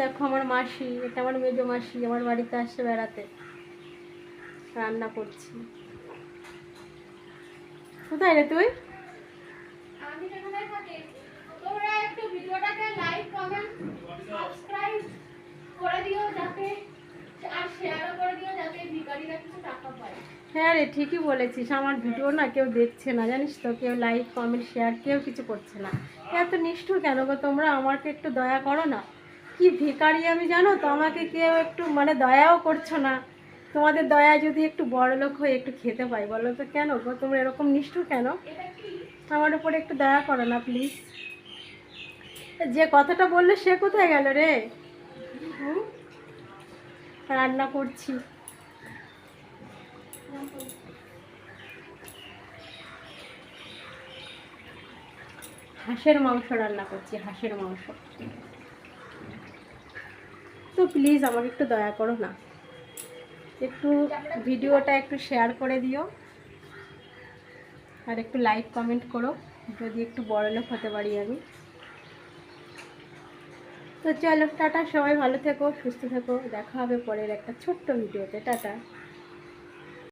দেখো আমার মাসি এটা আমার মেজো মাসি আমার বাড়িতে আসছে বেড়াতে। রান্না করছি। কোথায় রে তুই? হ্যাঁ রে ঠিকই বলেছিস। আমার ভিডিও না কেউ দেখছে না জানিস তো? কেউ লাইক কমেন্ট শেয়ার কেউ কিছু করছে না। এত নিষ্ঠুর কেন গো তোমরা? আমাকে একটু দয়া করো না। কি ভিখারি আমি জানো তো? আমাকে কেউ একটু মানে দয়াও করছ না। তোমাদের দয়া যদি একটু বড় লোক হয়ে একটু খেতে পাই, বলো তো কেন গো? তোমরা এরকম নিষ্ঠুর কেন? আমার উপরে একটু দয়া করো না প্লিজ যে কথাটা বললে সে কোথায় গেল রে? রান্না করছি। হাঁসের মাংস রান্না করছি, হাঁসের মাংস। তো প্লিজ আমাকে একটু দয়া করো না। একটু ভিডিওটা একটু শেয়ার করে দিও। আর একটু লাইক কমেন্ট করো, যদি একটু বড় লোক হতে পারি আমি। তো চলো, টাটা, সবাই ভালো থেকো, সুস্থ থেকো, দেখা হবে পরের একটা ছোট্ট ভিডিওতে, টাটা।